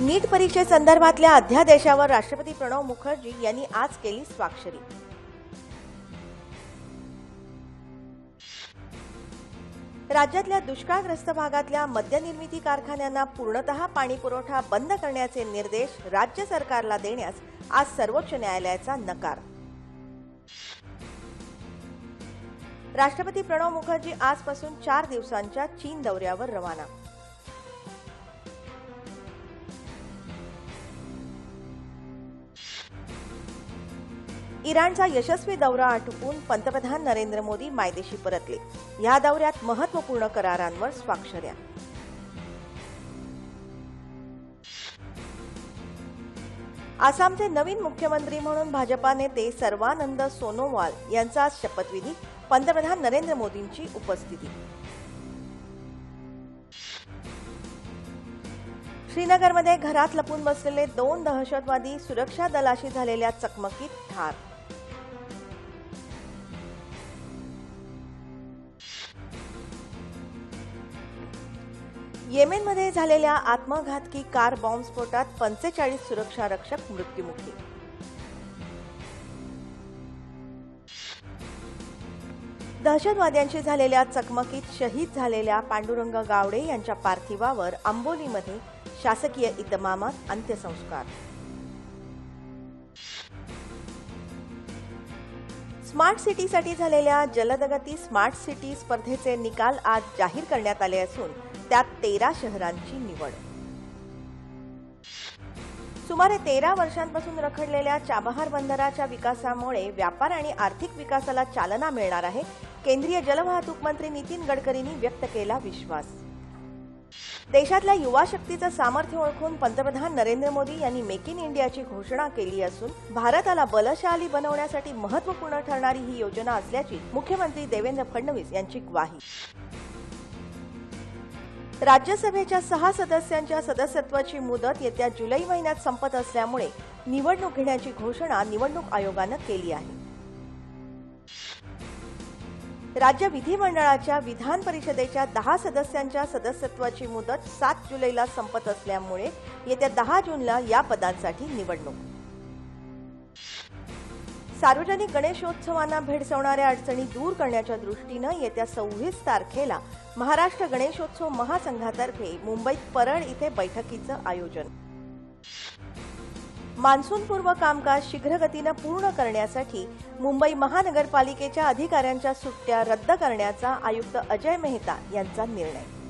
नीट परीक्षेसंदर्भातल्या अध्यादेशावर राष्ट्रपती प्रणव मुखर्जी यांनी आज केली स्वाक्षरी. राज्यातल्या दुष्काळग्रस्त भागातल्या मद्यनिर्मिती कारखान्यांना पूर्णतः पाणीपुरवठा बंद करण्याचे निर्देश राज्य सरकारला देण्यास आज सर्वोच्च न्यायालयाचा नकार. राष्ट्रपती प्रणव मुखर्जी आजपासून चार दिवसांच्या चीन दौऱ्यावर रवाना. इराणचा यशस्वी दौरा आटोपून पंतप्रधान नरेंद्र मोदी मायदेशी परतले. या दौऱ्यात महत्त्वपूर्ण करारांवर स्वाक्षऱ्या. आसामचे नवीन मुख्यमंत्री म्हणून भाजपा नेते सर्वानंद सोनोवाल यांचा आज शपथविधी पंतप्रधान नरेंद्र मोदींची उपस्थिती. श्रीनगरमध्ये घरात लपून बसलेले दोन दहशतवादी सुरक्षा दलाशी झालेल्या चकमकीत ठार येमेनमध्ये झालेल्या आत्मघातकी कार बॉम्बस्फोटात पंचेचाळीस सुरक्षा रक्षक मृत्यूमुखी. दहशतवाद्यांशी झालेल्या चकमकीत शहीद झालेल्या पांडुरंग गावडे यांच्या पार्थिवावर आंबोलीमध्ये शासकीय इतमामात अंत्यसंस्कार. स्मार्ट सिटीसाठी झालेल्या जलदगती स्मार्ट सिटी स्पर्धेचे निकाल आज जाहीर करण्यात आले असून त्यात तेरा शहरांची निवड. सुमारे तेरा वर्षांपासून रखडलेल्या चाबहार बंदराच्या विकासामुळे व्यापार आणि आर्थिक विकासाला चालना मिळणार आहे केंद्रीय जलवाहतूक मंत्री नितीन गडकरींनी व्यक्त केला विश्वास. देशातल्या युवा शक्तीचं सामर्थ्य ओळखून पंतप्रधान नरेंद्र मोदी यांनी मेक इन इंडियाची घोषणा केली असून भारताला बलशाली बनवण्यासाठी महत्त्वपूर्ण ठरणारी ही योजना असल्याची मुख्यमंत्री देवेंद्र फडणवीस यांची ग्वाही. राज्यसभेच्या सहा सदस्यांच्या सदस्यत्वाची मुदत येत्या जुलै महिन्यात संपत असल्यामुळे निवडणूक घेण्याची घोषणा निवडणूक आयोगानं केली आहे. राज्य विधिमंडळाच्या विधान परिषदेच्या दहा सदस्यांच्या सदस्यत्वाची मुदत सात जुलैला संपत असल्यामुळे येत्या दहा जूनला या पदांसाठी निवडणूक. सार्वजनिक गणेशोत्सवांना भेडसवणाऱ्या अडचणी दूर करण्याच्या दृष्टीनं येत्या सव्वीस तारखेला महाराष्ट्र गणेशोत्सव महासंघातर्फे मुंबईत परळ इथे बैठकीचं आयोजन. मान्सूनपूर्व कामकाज शीघ्रगतीनं पूर्ण करण्यासाठी मुंबई महानगरपालिकेच्या अधिकाऱ्यांच्या सुट्ट्या रद्द करण्याचा आयुक्त अजय मेहता यांचा निर्णय.